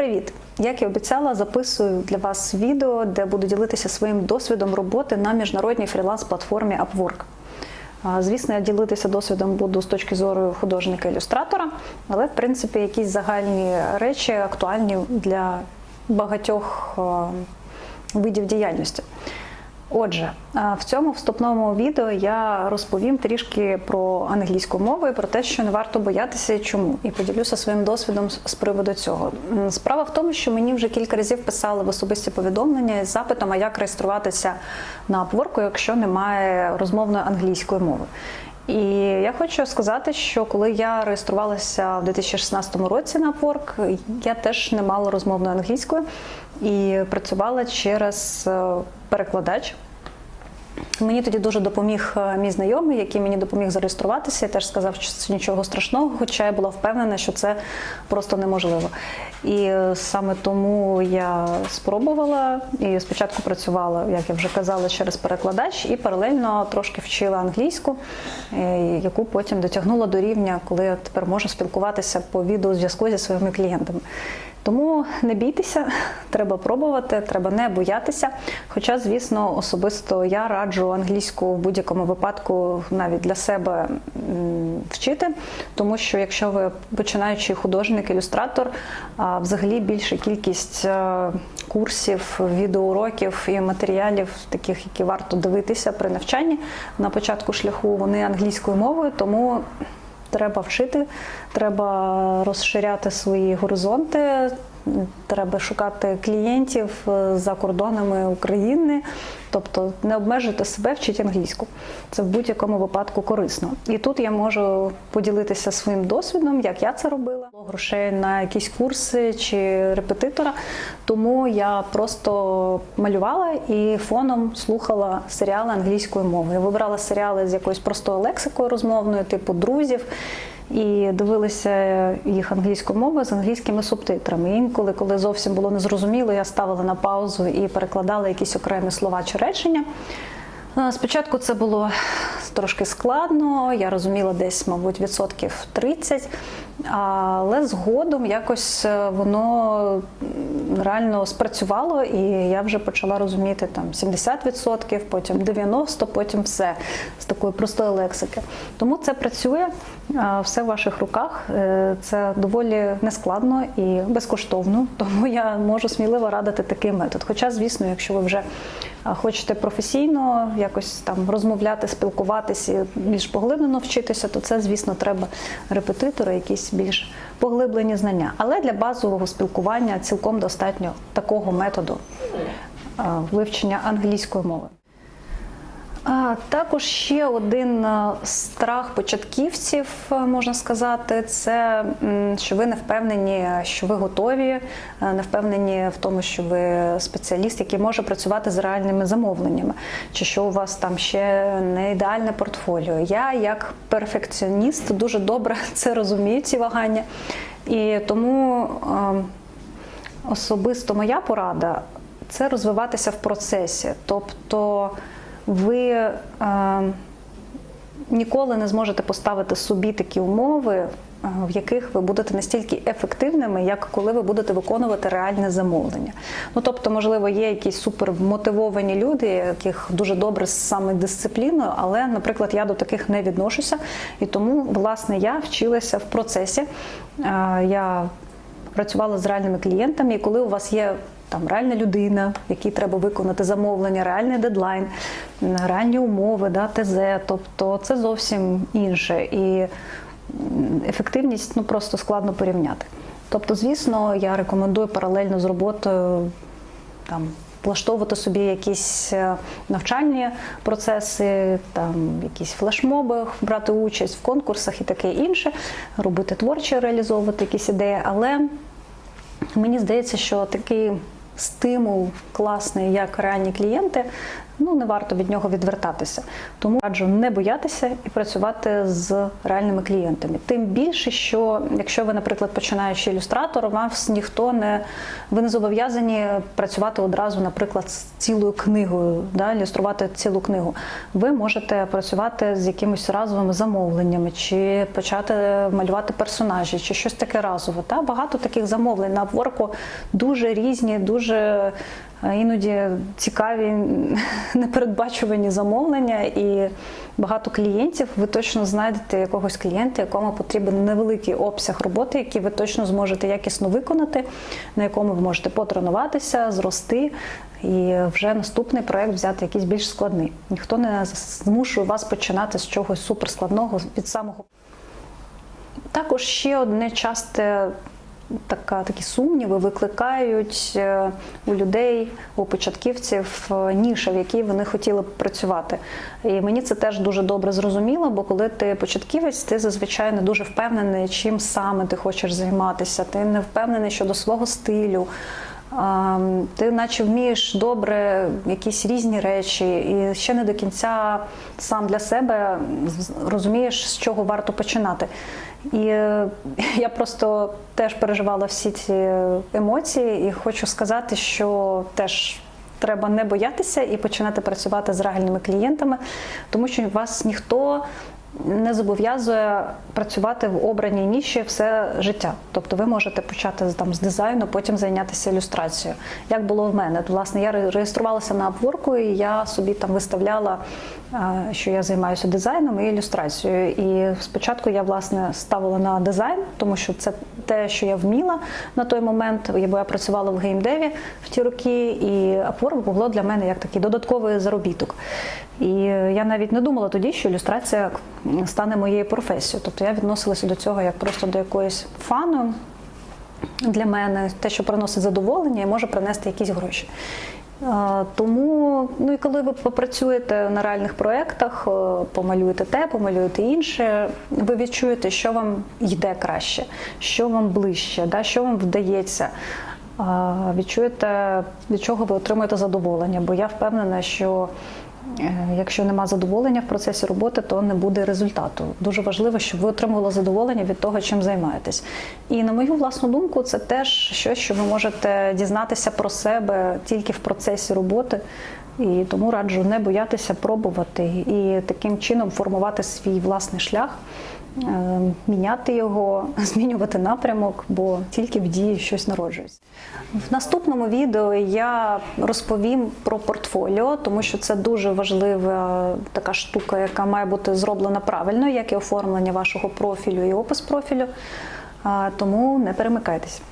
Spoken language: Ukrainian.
привіт! Як і обіцяла, записую для вас відео, де буду ділитися своїм досвідом роботи на міжнародній фріланс-платформі Upwork. Звісно, я ділитися досвідом буду з точки зору художника-ілюстратора, але в принципі якісь загальні речі актуальні для багатьох видів діяльності. Отже, в цьому вступному відео я розповім трішки про англійську мову і про те, що не варто боятися і чому, і поділюся своїм досвідом з приводу цього. Справа в тому, що мені вже кілька разів писали в особисті повідомлення з запитом, а як реєструватися на Upwork, якщо немає розмовної англійської мови. І я хочу сказати, що коли я реєструвалася в 2016 році на Upwork, я теж не мала розмовної англійської і працювала через е, перекладач. Мені тоді дуже допоміг е, мій знайомий, який мені допоміг зареєструватися. Я теж сказав, що це нічого страшного, хоча я була впевнена, що це просто неможливо. І е, саме тому я спробувала і спочатку працювала, як я вже казала, через перекладач, і паралельно трошки вчила англійську, е, яку потім дотягнула до рівня, коли я тепер можу спілкуватися по відеозв'язку зі своїми клієнтами. Тому не бійтеся, треба пробувати, треба не боятися. Хоча, звісно, особисто я раджу англійську в будь-якому випадку навіть для себе вчити, тому що якщо ви починаючий художник, ілюстратор, взагалі більша кількість е, курсів, відеоуроків і матеріалів, таких, які варто дивитися при навчанні на початку шляху, вони англійською мовою, тому. Треба вчити, треба розширяти свої горизонти, треба шукати клієнтів е, за кордонами України, тобто не обмежуйте себе, вчіть англійську. Це в будь-якому випадку корисно. І тут я можу поділитися своїм досвідом, як я це робила. Грошей на якісь курси чи репетитора. Тому я просто малювала і фоном слухала серіали англійською мовою. Вибрала серіали з якоюсь простою лексикою розмовною, типу друзів. І дивилися їх англійською мовою з англійськими субтитрами. Інколи, коли зовсім було незрозуміло, я ставила на паузу і перекладала якісь окремі слова чи речення. Спочатку це було трошки складно, я розуміла десь, мабуть, відсотків 30, але згодом якось е, воно реально спрацювало, і я вже почала розуміти там 70%, потім 90%, потім все з такої простої лексики. Тому це працює, все в ваших руках. Е, Це доволі нескладно і безкоштовно, тому я можу сміливо радити такий метод. Хоча, звісно, якщо ви вже хочете професійно якось там розмовляти, спілкуватися, більш поглиблено вчитися, то це, звісно, треба репетитори, якісь більш поглиблені знання. Але для базового спілкування цілком достатньо такого методу вивчення англійської мови. Також ще один страх початківців, можна сказати, це що ви не впевнені, що ви готові, не впевнені в тому, що ви спеціаліст, який може працювати з реальними замовленнями, чи що у вас там ще не ідеальне портфоліо. Я, як перфекціоніст, дуже добре це розумію, ці вагання. І тому особисто моя порада це розвиватися в процесі. Тобто ви е, ніколи не зможете поставити собі такі умови, е, в яких ви будете настільки ефективними, як коли ви будете виконувати реальне замовлення. Ну тобто, можливо, є якісь супермотивовані люди, яких дуже добре з саме дисципліною, але, наприклад, я до таких не відношуся, і тому, власне, я вчилася в процесі. Е, Я працювала з реальними клієнтами, і коли у вас є там реальна людина, якій треба виконати замовлення, реальний дедлайн, реальні умови, да, ТЗ, тобто це зовсім інше. І ефективність ну, просто складно порівняти. Тобто, звісно, я рекомендую паралельно з роботою там. Влаштовувати собі якісь е, навчальні процеси, там якісь флешмоби, брати участь в конкурсах і таке інше, робити творчі, реалізовувати якісь ідеї. Але Мені здається, що такий стимул класний, як реальні клієнти, ну не варто від нього відвертатися. Тому раджу не боятися і працювати з реальними клієнтами. Тим більше, що якщо ви, наприклад, починаючий ілюстратор, вас ніхто не ви не зобов'язані працювати одразу, наприклад, з цілою книгою, да, ілюструвати цілу книгу. Ви можете працювати з якимись разовими замовленнями, чи почати малювати персонажі, чи щось таке разове. Та багато таких замовлень на Upwork дуже різні, дуже іноді цікаві, непередбачувані замовлення і багато клієнтів. Ви точно знайдете якогось клієнта, якому потрібен невеликий обсяг роботи, який ви точно зможете якісно виконати, на якому ви можете потренуватися, зрости. І вже наступний проект взяти якийсь більш складний. Ніхто не змушує вас починати з чогось суперскладного від самого. Також ще одне часте така, такі сумніви викликають е, у людей, у початківців е, ніша, в якій вони хотіли б працювати. І мені це теж дуже добре зрозуміло, бо коли ти початківець, ти зазвичай не дуже впевнений, чим саме ти хочеш займатися. Ти не впевнений щодо свого стилю. Ти наче вмієш добре якісь різні речі, і ще не до кінця сам для себе розумієш, з чого варто починати. І е, я просто теж переживала всі ці емоції, і хочу сказати, що теж треба не боятися і починати працювати з реальними клієнтами, тому що вас ніхто не зобов'язує працювати в обраній ніші все життя. Тобто ви можете почати там з дизайну, потім зайнятися ілюстрацією. Як було в мене? Власне, я реєструвалася на Upwork, і я собі там виставляла, що я займаюся дизайном і ілюстрацією. І спочатку я власне ставила на дизайн, тому що це те, що я вміла на той момент, бо я працювала в геймдеві в ті роки, і Upwork було для мене як такий додатковий заробіток. І я навіть не думала тоді, що ілюстрація стане моєю професією. Тобто я відносилася до цього як просто до якоїсь фану для мене, те, що приносить задоволення і може принести якісь гроші. Тому, ну і коли ви попрацюєте на реальних проєктах, е, помалюєте те, помалюєте інше, ви відчуєте, що вам йде краще, що вам ближче, да, що вам вдається. Відчуєте, від чого ви отримуєте задоволення. Бо я впевнена, що Якщо нема задоволення в процесі роботи, то не буде результату. Дуже важливо, щоб ви отримували задоволення від того, чим займаєтесь. І на мою власну думку, це теж щось, що ви можете дізнатися про себе тільки в процесі роботи. І тому раджу не боятися пробувати і таким чином формувати свій власний шлях, е, міняти його, змінювати напрямок, бо тільки в дії щось народжується. В наступному відео я розповім про портфоліо, тому що це дуже важлива така штука, яка має бути зроблена правильно, як і оформлення вашого профілю і опис профілю. Тому не перемикайтесь.